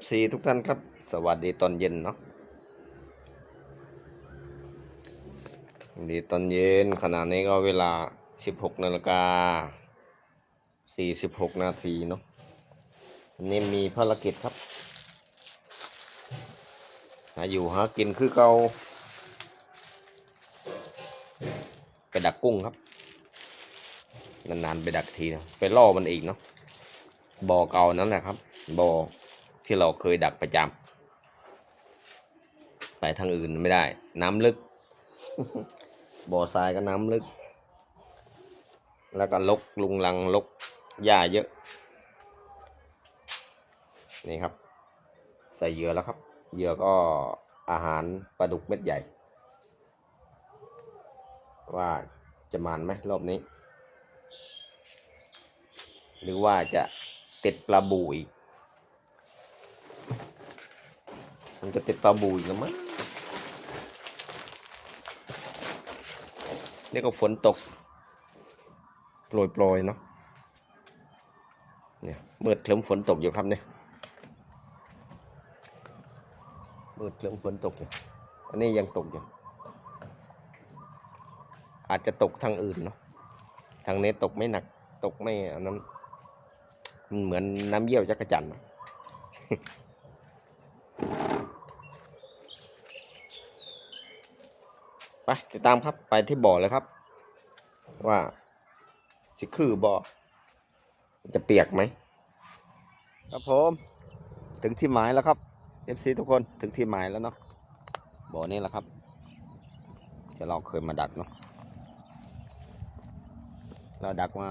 FC ทุกท่านครับ สวัสดีตอนเย็นเนาะดีตอนเย็นขณะนี้ก็เวลา 16นาฬิกา46 นาทีเนาะนนี่มีภารกิจครับหาอยู่หากินคือเกาไปดักกุ้งครับ นานๆไปดักทีนะไปล่อมันอีกเนาะบ่อเก่านั่นแหละครับบ่อ ที่เราเคยดักประจำไปทางอื่นไม่ได้ น้ำลึก บ่อทรายก็น้ำลึก แล้วก็ลกลุงลังลกหญ้าเยอะ นี่ครับ ใส่เหยื่อแล้วครับ เหยื่อก็อาหารปลาดุกเม็ดใหญ่ ว่าจะมานไหมรอบนี้ หรือว่าจะติดปลาบูอีก มันจะติดปลาบูอีกแล้วมั้งนี่ก็ฝนตก โปรยโปรยเนาะเนี่ยเมืดเคลิ้มฝนตกอยู่ครับเนี่ยเมืดเคลิ้มฝนตกอยู่อันนี้ยังตกอยู่อาจจะตกทางอื่นเนาะทางนี้ตกไม่หนักตกไม่อันนั้นมันเหมือนน้ำเยี่ยวจักรจันทร์อะ ไปติดตามครับไปที่บ่อเลยครับ ว่าสิคือบ่อจะเปียกไหมครับผมถึงที่หมายแล้วครับ FC ทุกคนถึงที่หมายแล้วเนาะบ่อนี้แหละครับที่เราเคยมาดักเนาะเราดักมา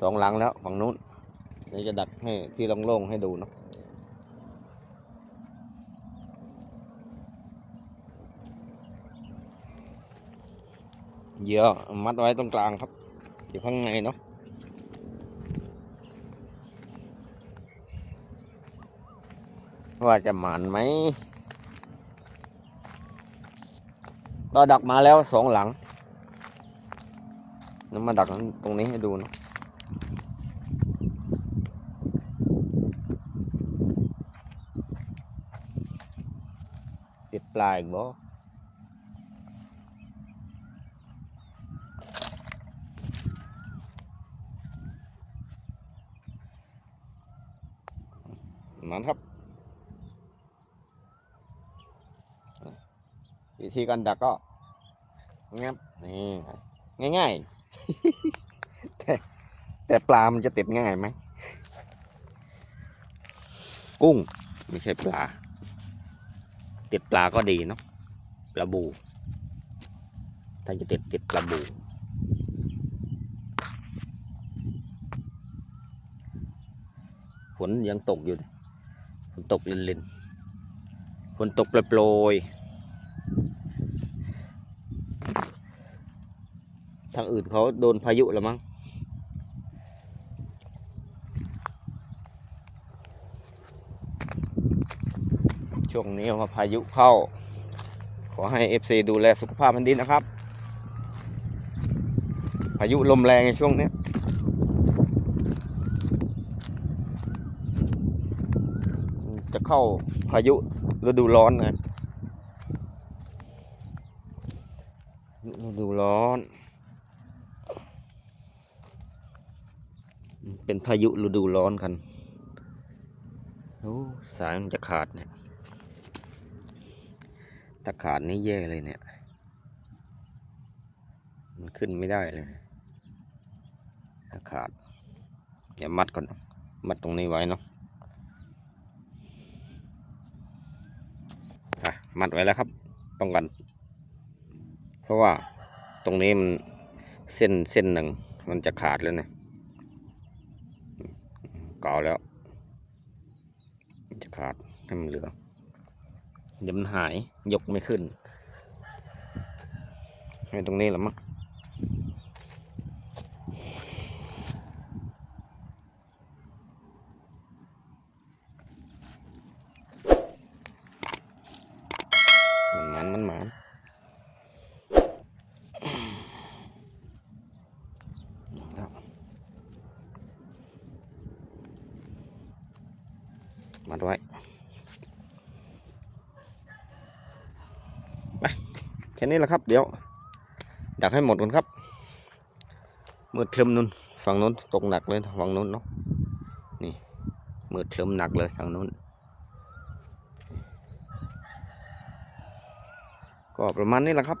สองหลังแล้วฝั่งนู้นเดี๋ยวจะดักให้ที่โล่งๆให้ดูเนาะ เหยื่อมัดไว้ตรงกลางครับ อยู่ข้างในเนาะว่าจะหมันไหมเราดักมาแล้วสองหลังแล้วมาดักตรงนี้ให้ดูเนาะติดปลายบ่ นั้นครับ วิธีการดักก็งับนี่ง่ายๆแต่แต่ปลา มันจะติดง่ายไหม กุ้งไม่ใช่ปลา ติดปลาก็ดีเนาะปลาบู ถ้าจะติดติดปลาบู ฝนยังตกอยู่นะ ฝนตกลินๆฝนตกโปรยๆทางอื่นเขาโดนพายุแล้วมั้งช่วงนี้ว่าพายุเข้า ขอให้ FC ดูแลสุขภาพมันดีนะครับ พายุลมแรงในช่วงนี้ จะเข้าพายุฤดูร้อนนะฤดูร้อน เป็นพายุฤดูร้อนกันโอ้สายมันจะขาดเนี่ยถ้าขาดนี่แย่เลยเนี่ย มันขึ้นไม่ได้เลยนะถ้าขาด เดี๋ยวมัดก่อน มัดตรงนี้ไว้เนาะ อะ มัดไว้แล้วครับ ป้องกัน เพราะว่าตรงนี้มันเส้นเส้นหนึ่งมันจะขาดแล้วเนี่ยเก่าแล้ว จะขาดให้มันเหลือเดี๋ยวมันหายยกไม่ขึ้นให้ตรงนี้แหละมั้งมันมันมันมันแล้ว มัดไว้ไปแค่นี้แหละครับเดี๋ยว ดักให้หมดก่อนครับมืดคลึมนู่นฝั่งนู้นตกหนักเลยฝั่งนู้นเนาะนี่มืดคลึมหนักเลยฝั่งนู้น ก็ประมาณนี้แหละครับ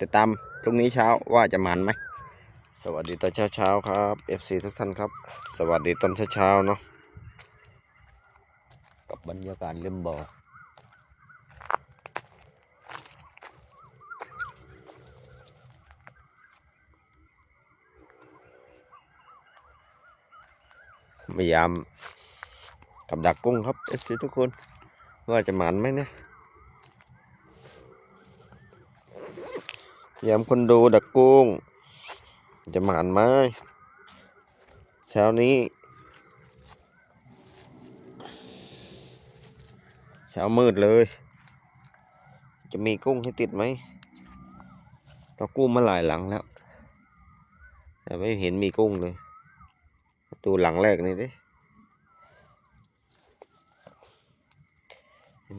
ติดตามพรุ่งนี้เช้าว่าจะมันไหมสวัสดีตอนเช้าเช้าครับ FC ทุกท่านครับ สวัสดีตอนเช้าเช้าเนาะ บรรยากาศเล่มบ่อพยายามกับดักกุ้งครับ FC ทุกคน ว่าจะหมันไหมเนี่ยยามคนดูดักกุ้ง จะหมานไหมเช้านี้ เช้ามืดเลย จะมีกุ้งให้ติดไหมเรากู้มาหลายหลังแล้ว แต่ไม่เห็นมีกุ้งเลยดูหลังแรกนี่ดิ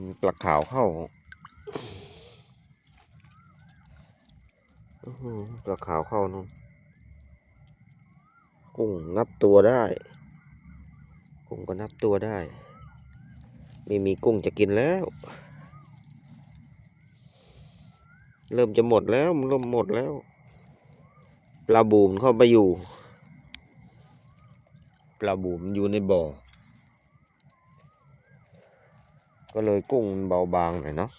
มีปลาขาวเข้าปลาขาวเข้านู่นกุ้งนับตัวได้ กุ้งก็นับตัวได้ ไม่มีกุ้งจะกินแล้ว เริ่มจะหมดแล้วมันเริ่มหมดแล้วปลาบูมเข้าไปอยู่ปลาบูมอยู่ในบ่อ ก็เลยกุ้งเบาบางหน่อยเนาะ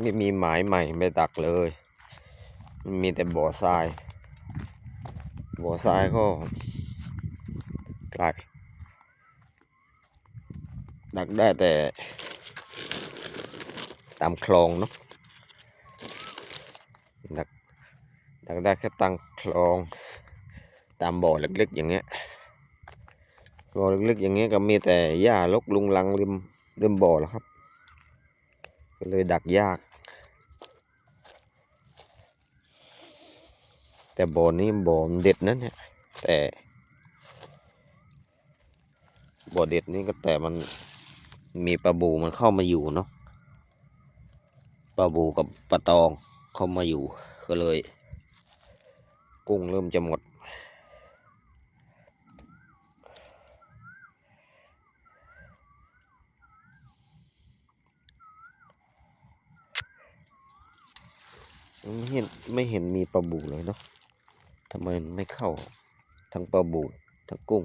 ไม่มีหมายใหม่ไม่ตักเลย มีแต่บ่อทราย บ่อทรายก็กลายดักได้แต่ตามคลองเนาะดักดักได้แค่ตังคลอง ตามบ่อเล็กๆ อย่างเงี้ยบ่อเล็กๆ อย่างเงี้ยก็มีแต่หญ้ารกลุงลังริมริมบ่อแล้วครับ ก็เลยดักยาก แต่บ่อนี้บ่อเด็ดนะเนี่ยแต่บ่อเด็ดนี่ก็แต่มันมีปลาบูมันเข้ามาอยู่เนาะปลาบูกับปลาตองเข้ามาอยู่ก็เลย กุ้งเริ่มจะหมด ไม่เห็นไม่เห็นมีปลาบูเลยเนาะ ทำไมไม่เข้า ทั้งปลาบูดทั้งกุ้ง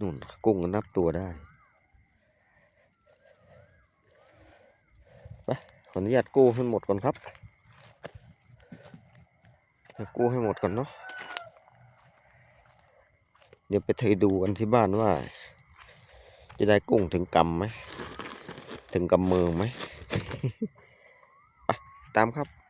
นู่นกุ้งนับตัวได้ไปขออนุญาตกู้ให้หมดก่อนครับ กู้ให้หมดก่อนเนาะเดี๋ยวไปเทดูกันที่บ้านว่า จะได้กุ้งถึงกำไหม ถึงกำมือไหม ไป ตามครับ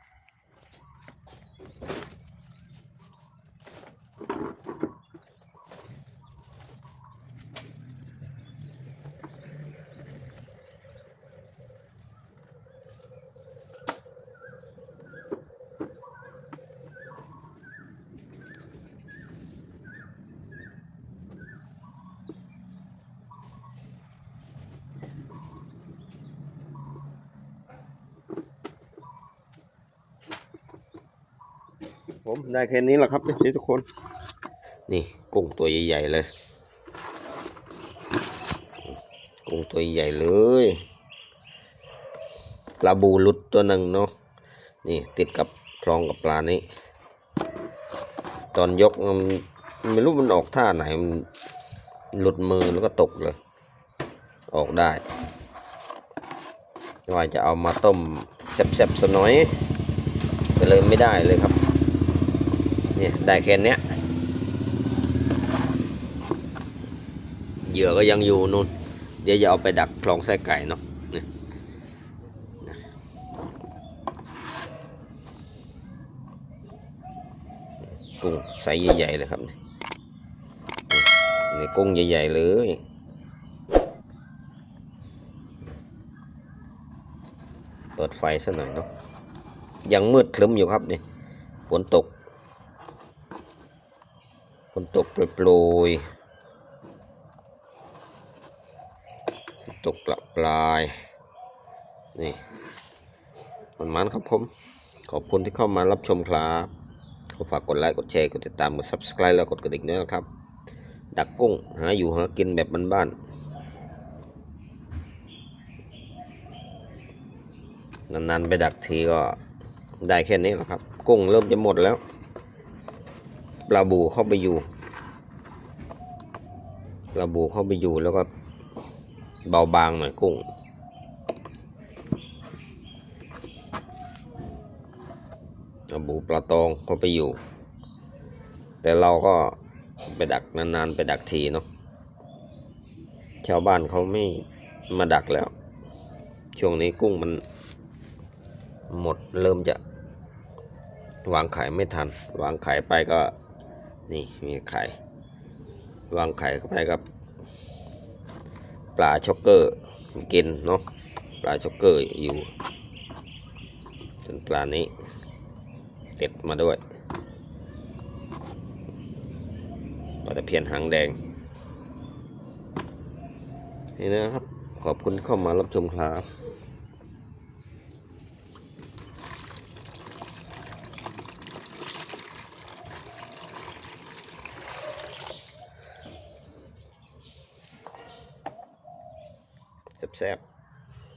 ผมได้แค่นี้แหละครับนี่ทุกคน นี่กุ้งตัวใหญ่ๆเลย กุ้งตัวใหญ่เลยปลาบูหลุดตัวหนึ่งเนาะนี่ติดกับคลองกับปลานี้ ตอนยกมันไม่รู้มันออกท่าไหนมันหลุดมือแล้วก็ตกเลย ออกได้ว่าจะเอามาต้มแซ่บๆสกหน่อยก็เลยไม่ได้เลยครับ นี่ได้แค่เนี้ยเหยื่อก็ยังอยู่นู่น เดี๋ยวจะเอาไปดักคลองไส้ไก่เนาะนี่กุ้งไซส์ใหญ่ๆเลยครับนี่นี่กุ้งใหญ่ๆเลยเปิดไฟซะหน่อยเนาะยังมืดคลึ้มอยู่ครับนี่ฝนตก ฝนตกโปรยๆฝนตกปละปลายนี่มันมันครับผม ขอบคุณที่เข้ามารับชมครับขอฝากกดไลค์ กดแชร์ กดติดตาม กด subscribe แล้วกดกระดิ่งด้วยนะครับ ดักกุ้ง หาอยู่หากินแบบบ้านๆนานๆ ไปดักทีก็ได้แค่นี้แหละครับ กุ้งเริ่มจะหมดแล้ว ปลาบูเข้าไปอยู่ปลาบูเข้าไปอยู่แล้วก็เบาบางหน่อยกุ้งปลาบูปลาตองเข้าไปอยู่ แต่เราก็ไปดักนานๆไปดักทีเนาะชาวบ้านเขาไม่มาดักแล้ว ช่วงนี้กุ้งมันหมดเริ่มจะวางไข่ไม่ทัน วางไข่ไปก็ นี่มีไข่วางไข่เข้าไปกับ ปลาช็อกเกอร์กินเนาะปลาช็อกเกอร์อยู่ส่วนปลานี้เด็ดมาด้วยปลาตะเพียนหางแดง นี่นะครับ ขอบคุณเข้ามารับชมครับ ซ่บ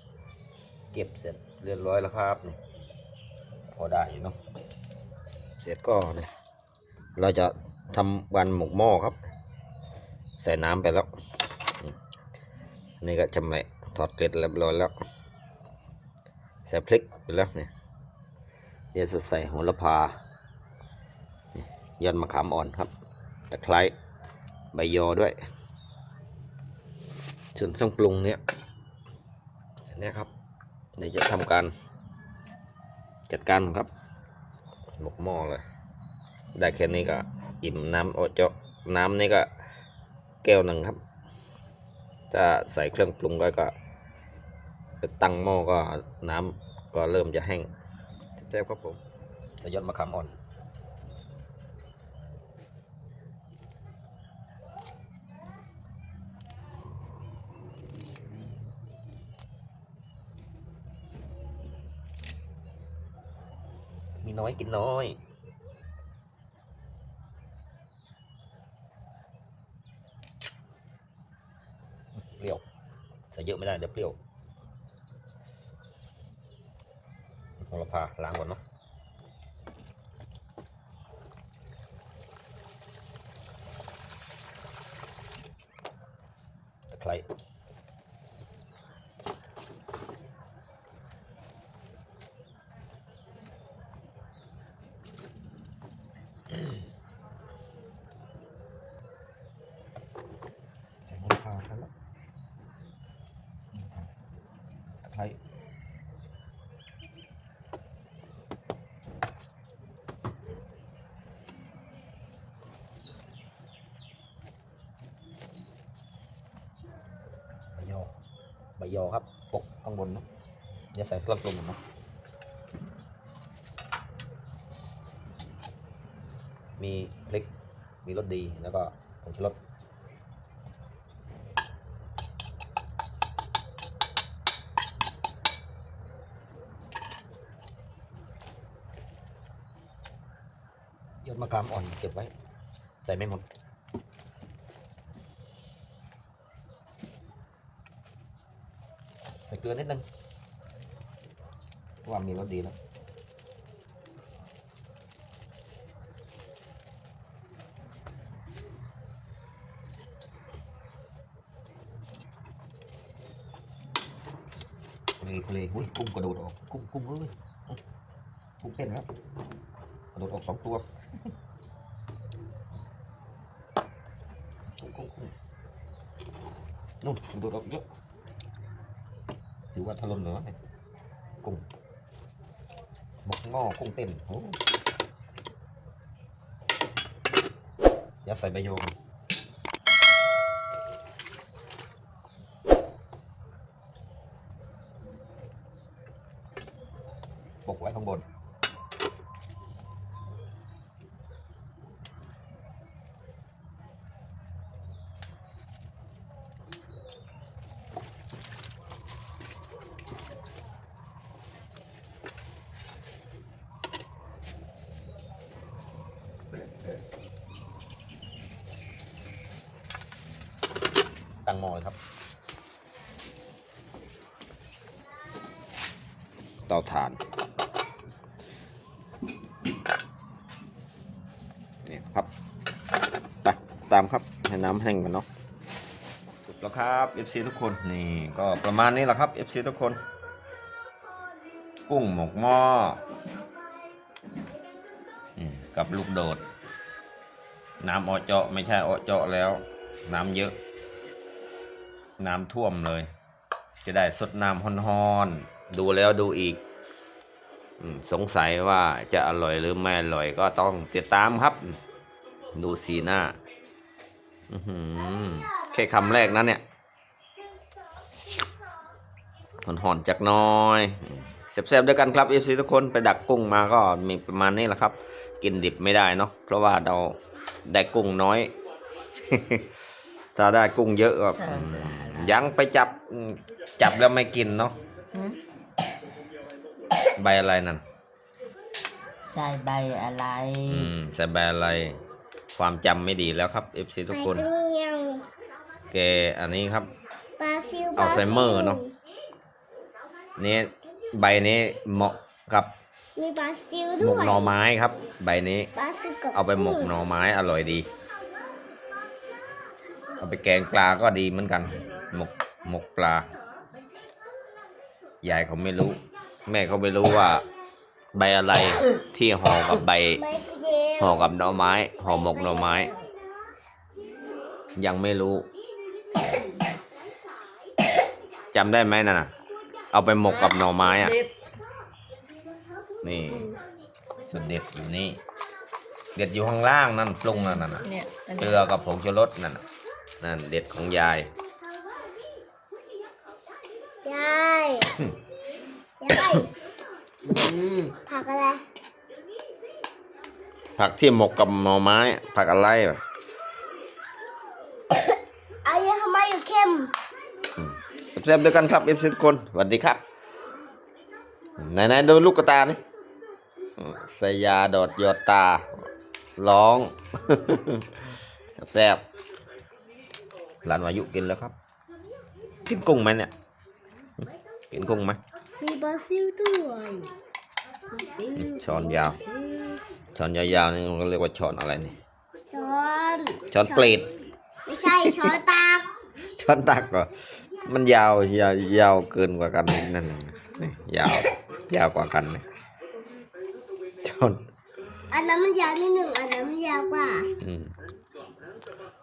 ๆเก็บเสร็จเรียบร้อยแล้วครับนี่พอได้อยู่เนาะเสร็จก็เนี่ยเราจะทำวันหมกหม้อครับ ใส่น้ำไปแล้วอืมนี่ก็ชำแหละถอดเกล็ดเรียบร้อยแล้ว ใส่พริกไปแล้วเนี่ยเดี๋ยวจะใส่โหัวละพานี่ยอดมะขามอ่อนครับตะไคร้ใบยอด้วย ส่วนเครื่องปรุงเนี่ยเนี่ยครับเดี๋ยวจะทำการจัดการครับหมกหม้อเลย ได้แค่นี้ก็อิ่มน้ำโอเจาะน้ำนี่ก็แก้วหนึ่งครับ ถ้าใส่เครื่องปรุงก็ก็ตั้งหม้อก็น้ำก็เริ่มจะแห้งแซ่บครับผมใส่ยอดมะขามอ่อน อยกินน้อย เปรี้ยวใส่เยอะไม่ได้เดี๋ยวเปรี้ยวโหระพาล้างก่อนเนาะตะไคร้ใส่โหระพาไปแล้วตะไคร้ใบยอใบ ยอครับ ปกข้างบนนะอย่าใส่เครื่องปรุงนะมีพริก มีรสดี แล้วก็ผงชูรสยอดมะขามอ่อนเก็บไว้ ใส่ไม่หมด ใส่ เกลือนิดนึงเพราะว่ามีรสดีแล้วคุเลยคุเลยหุ้ยกุ้งกระโดดออกกุ้งกุ้งเอ้ยกุ้งเต้นแล้วกระโดดออกสองตัวกุ้งกุ้งกุ้งนู่นกระโดดออกเยอะ ถือว่าทะลุเหนือเนี่ยกุ้งหมกหม้อกุ้งเต้นโอ้ยัดใส่ใบโยงปกไว้ข้างบน ตั้งห มอครับ เตาถ่านนี่ครับไปตามครับให้น้ำแห้งกันเนาะสุกแล้วครับ FC ทุกคนนี่ก็ประมาณนี้แหละครับ FC ทุกคน กุ้งหมกหม้อกับลูกโดด น้ำออเจาะไม่ใช่ออเจาะแล้ว น้ำเยอะ น้ำท่วมเลย จะได้สดน้ำฮ้อนๆดูแล้วดูอีกสงสัยว่าจะอร่อยหรือไม่อร่อยก็ต้องติดตามครับ ดูสีหน้าแค่คำแรกนั้นเนี่ยห่อนๆจากน้อยแซ่บๆด้วยกันครับเอฟซีทุกคนไปดักกุ้งมาก็มีประมาณนี้แหละครับ กินดิบไม่ได้เนาะเพราะว่าเราได้กุ้งน้อย ถ้าได้กุ้งเยอะก็อืมยังไปจับอืมจับแล้วไม่กินเนาะหืมใบอะไรนั่นใส่ใบอะไร อืมใส่ใบอะไร ความจำไม่ดีแล้วครับเอฟซีทุกคนไปเที่ยวแกอันนี้ครับบราซิลอัลไซเมอร์เนอะ นี่ใบนี้เหมาะกับมีบราซิลหมด้วกยหน่อไม้ครับ ใบนี้ บราซิลกับเอาไปหมกหน่อไม้อร่อยดี เอาไปแกงปลาก็ดีเหมือนกัน หมกหมกปลายายเขาไม่รู้ แม่เขาไม่รู้ว่า ใบอะไรที่ห่อกับใบใบเย็นห่อกับหน่อไม้ห่อหมกหน่อไม้ ยังไม่รู้จำได้ไหมนั่นน่ะเอาไปหมกกับหน่อไม้อะนี่สุดเด็ดอยู่นี่ เด็ดอยู่ข้างล่างนั่นปรุงนั่นน่ะเนี่ยอันเกนี้ลือกับผงชูรสนั่นน่ะ นั่นเด็ดของยาย ยายยายอืมผักอะไร ผักที่หมกกับหน่อไม้ ผักอะไรวะอายทำไมอยู่เข้มแซ่บๆด้วยกันครับเอฟซีทุกคนสวัสดีครับไหนๆดูลูกกระตานี่อืมใส่ยาดอดหยอดตา ร้อง แซ่บๆ หลานวายุกินแล้วครับ กินกุ้งไหมเนี่ย กินกุ้งไหมมีบราซิลด้วยช้อนยาว ช้อนยาวๆนี่เขาเรียกว่าช้อนอะไรนี่ ช้อน ช้อนเปรตไม่ใช่ช้อนตากช้อนตักก็มันยาวยาวยาวเกินกว่ากันนั่นน่ะนี่ยาวยาวกว่ากันนี่ช้อน อันนั้นมันยาวนิดหนึ่งอันนั้นมันยาวกว่า อืม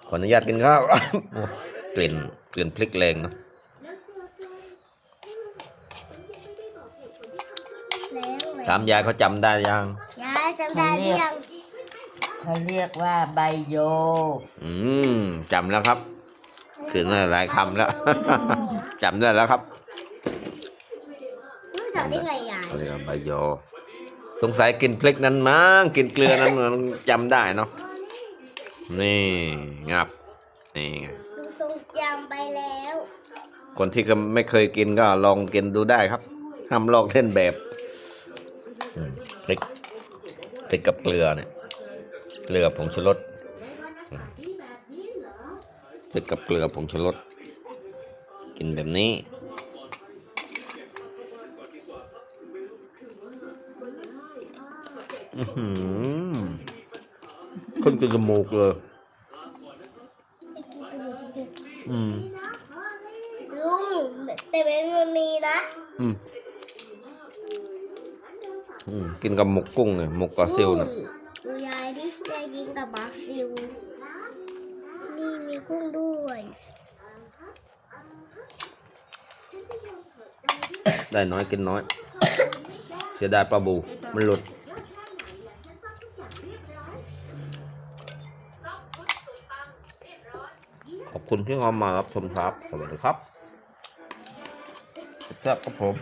ขออนุญาตกินข้าวโอ้กลิ่นกลิ่นพริกแรงเนอะแล้วเลยถามยายเขาจำได้ยัง ยายจำได้หรือยังเขาเรียกว่าใบโย อืมจำแล้วครับ คืนหลายคำแล้วจำได้แล้วครับรู้จักได้ไงยายเขาเรียกว่าใบยอสงสัยกินพริกนั้นมั้งกินเกลือนั้นมันจำได้เนาะ นี่งับนี่ไงหนูทรงจำไปแล้ว คนที่ก็ไม่เคยกินก็ลองกินดูได้ครับห้ามลอกเล่นแบบอืมพริกพริกกับเกลือเนี่ยเกลือผงชูรสอืมพริกกับเกลือผงชูรสกินแบบนี้อื้อหือ ขึ้นกับจมูกเลย อืม ลุงแต่มันมีนะอืม อืม กินกับหมกกุ้งเนี่ยหมกกระซิวน่ะดูยายดิยายยิงกับบราซิลนี่มีกุ้งด้วยได้น้อยกินน้อย เสียดายปลาบู มันหลุด คุณที่เข้ามารับชมครับ สวัสดีครับแซ่บครับผม